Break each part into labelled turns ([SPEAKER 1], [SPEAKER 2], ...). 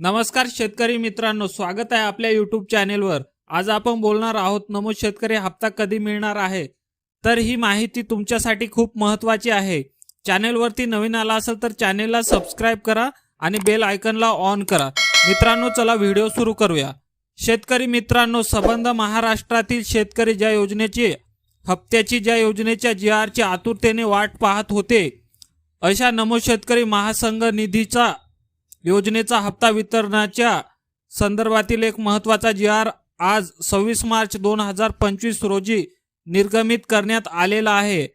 [SPEAKER 1] नमस्कार शेतकरी मित्रांनो स्वागत आहे आपल्या युट्यूब चॅनेलवर आज आपण बोलणार आहोत नमोद शेतकरी हप्ता कधी मिळणार आहे? तर ही माहिती तुमच्यासाठी खूप महत्त्वाची आहे. चॅनेलवरती नवीन आला असेल तर चॅनेलला सबस्क्राईब करा आणि बेल आयकनला ऑन करा. मित्रांनो चला व्हिडिओ सुरू करूया. शेतकरी मित्रांनो संबंध महाराष्ट्रातील शेतकरी ज्या योजनेची हप्त्याची ज्या योजनेच्या जी आरची आतुरतेने वाट पाहत होते अशा नमो शेतकरी महासंघ निधीचा योजनेचा हप्ता वितरणाच्या संदर्भातील एक महत्त्वाचा जी आर आज सव्वीस मार्च दोन हजार पंचवीस रोजी निर्गमित करण्यात आलेला आहे.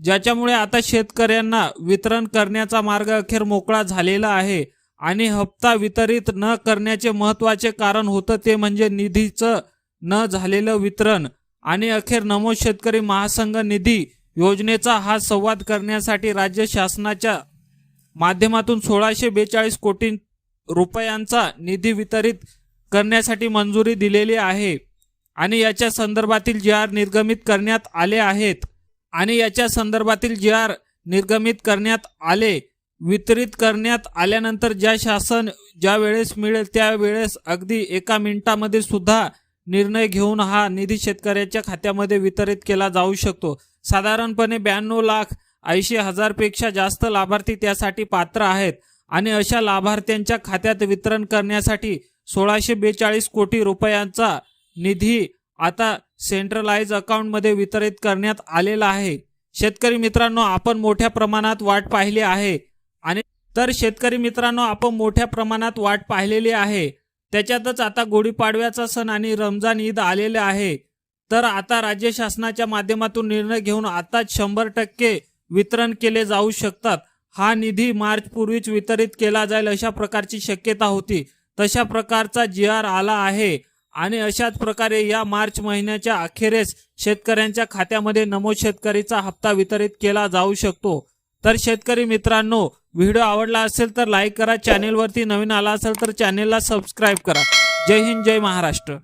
[SPEAKER 1] ज्याच्यामुळे आता शेतकऱ्यांना वितरण करण्याचा मार्ग अखेर मोकळा झालेला आहे आणि हप्ता वितरित न करण्याचे महत्त्वाचे कारण होतं ते म्हणजे निधीचं न झालेलं वितरण आणि अखेर नमो शेतकरी महासंघ निधी योजनेचा हा संवाद करण्यासाठी राज्य शासनाच्या माध्यमातून सोळाशे बेचाळीस कोटी रुपयांचा निधी वितरित करण्यासाठी मंजुरी दिलेली आहे आणि याच्या संदर्भातील जी आर निर्गमित करण्यात आले आहेत आणि याच्या संदर्भातील जी आर निर्गमित करण्यात आले वितरित करण्यात आल्यानंतर ज्या शासन ज्या वेळेस मिळेल त्या वेळेस अगदी एका मिनिटामध्ये सुद्धा निर्णय घेऊन हा निधी शेतकऱ्याच्या खात्यामध्ये वितरित केला जाऊ शकतो. साधारणपणे ब्याण्णव लाख ऐंशी हजारपेक्षा जास्त लाभार्थी त्यासाठी पात्र आहेत आणि अशा लाभार्थ्यांच्या खात्यात वितरण करण्यासाठी सोळाशे बेचाळीस कोटी रुपयांचा निधी आता सेंट्रलाइज अकाउंटमध्ये वितरित करण्यात आलेला आहे. शेतकरी मित्रांनो आपण मोठ्या प्रमाणात वाट पाहिली आहे आणि तर शेतकरी मित्रांनो आपण मोठ्या प्रमाणात वाट पाहिलेली आहे. त्याच्यातच आता गुढीपाडव्याचा सण आणि रमजान ईद आलेले आहे. तर आता राज्य शासनाच्या माध्यमातून निर्णय घेऊन आताच शंभर टक्के वितरण केले जाऊ शकतात. हा निधी मार्च पूर्वीच वितरित केला जाईल अशा प्रकारची शक्यता होती. तशा प्रकारचा जी आर आला आहे आणि अशाच प्रकारे या मार्च महिन्याच्या अखेरेस शेतकऱ्यांच्या खात्यामध्ये नमोद शेतकरीचा हप्ता वितरित केला जाऊ शकतो. तर शेतकरी मित्रांनो व्हिडिओ आवडला असेल तर लाईक करा चॅनेलवरती नवीन आला असेल तर चॅनेलला सबस्क्राईब करा. जय हिंद जय महाराष्ट्र.